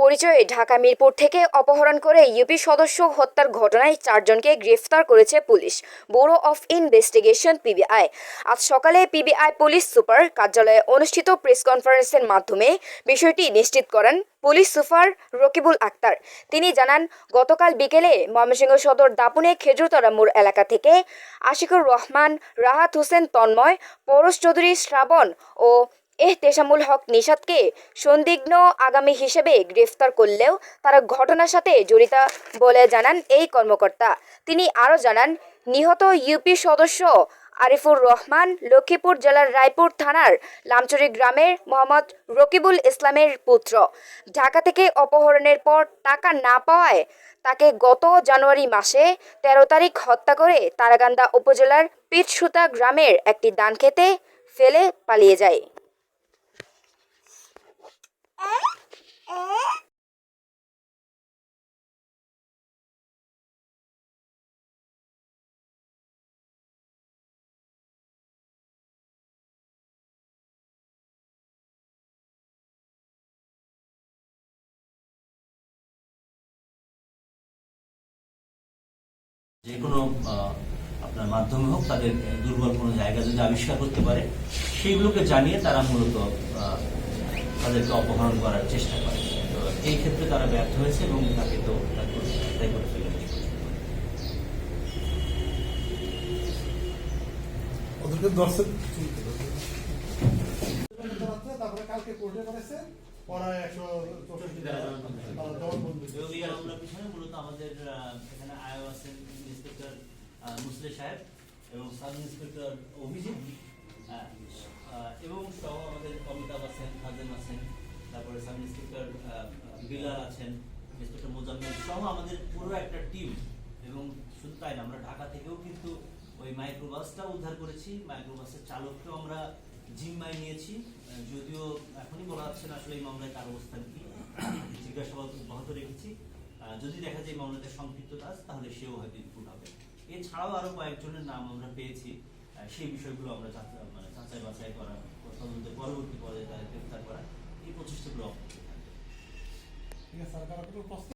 পরিচয়ে ঢাকা মিরপুর থেকে অপহরণ করে ইউপি সদস্য হত্যার ঘটনায় চারজনকে গ্রেফতার করেছে police. Bureau of investigation, PBI. আজ সকালে পিবিআই পুলিশ সুপার কার্যালয়ে অনুষ্ঠিত প্রেস কনফারেন্সের মাধ্যমে বিষয়টি নিশ্চিত করেন পুলিশ সুপার রকিবুল আক্তার। তিনি জানান, গতকাল বিকেলে ময়মনসিংহ সদর দাপুনে খেজুরতলা মোড় এলাকা থেকে আশিকুর রহমান, রাহাত হোসেন তন্ময়, পরশ চৌধুরী শ্রাবণ ও এহতেশামুল হক নিষাদকে সন্দিগ্ন আগামী হিসেবে গ্রেফতার করলেও তারা ঘটনার সাথে জড়িত বলে জানান এই কর্মকর্তা। তিনি আরও জানান, নিহত ইউপি সদস্য আরিফুর রহমান লক্ষ্মীপুর জেলার রায়পুর থানার লামচুরি গ্রামের মোহাম্মদ রকিবুল ইসলামের পুত্র। ঢাকা থেকে অপহরণের পর টাকা না পাওয়ায় তাকে গত জানুয়ারি মাসে তেরো তারিখ হত্যা করে তারাগান্দা উপজেলার পিটসুতা গ্রামের একটি দান খেতে ফেলে পালিয়ে যায়। যে কোনো আপনার মাধ্যমে হোক তাদের দুর্বল কোনো জায়গা যদি আবিষ্কার করতে পারে সেইগুলোকে জানিয়ে তারা মূলত তাদেরকে অপহরণ করার চেষ্টা করে। তো এই ক্ষেত্রে তারা ব্যর্থ হয়েছে এবং তাকে তো তাই করে ফেলেছে ওদেরকে দর্শক তারপরে কালকে কোর্টে করেছে পড়ায় একশো চৌষট্টি আমাদের এখানে আয়ো আছেন ইন্সপেক্টর মুসলে সাহেব এবং সাব ইন্সপেক্টর অভিজিৎ। আহ, এবং সহ আমাদের অমিতাভ আছেন হাজেন আছেন তারপরে সাব ইন্সপেক্টর বিলাল আছেন ইন্সপেক্টর মোজাম্মেল সহ আমাদের পুরো একটা টিম। এবং শুধু তাই না আমরা ঢাকা থেকেও কিন্তু ওই মাইক্রোবাসটা উদ্ধার করেছি। মাইক্রোবাসের চালককেও আমরা জিম্মায় নিয়েছি। যদিও এখনই বলা যাচ্ছে না আসলে এই মামলায় তার অবস্থান কি। জিজ্ঞাসাবাদ অব্যাহত রেখেছি। যদি দেখা যায় মামলাতে সম্পৃক্ততা আছে, তাহলে সেও হয়তো ইনপুট হবে। এছাড়াও আরও কয়েকজনের নাম আমরা পেয়েছি। সেই বিষয়গুলো আমরা মানে যাচাই বাছাই করা, তদন্ত পরবর্তী পর্যায়ে তাদের গ্রেফতার করা, এই প্রচেষ্টাগুলো অব্যাহত থাকবে।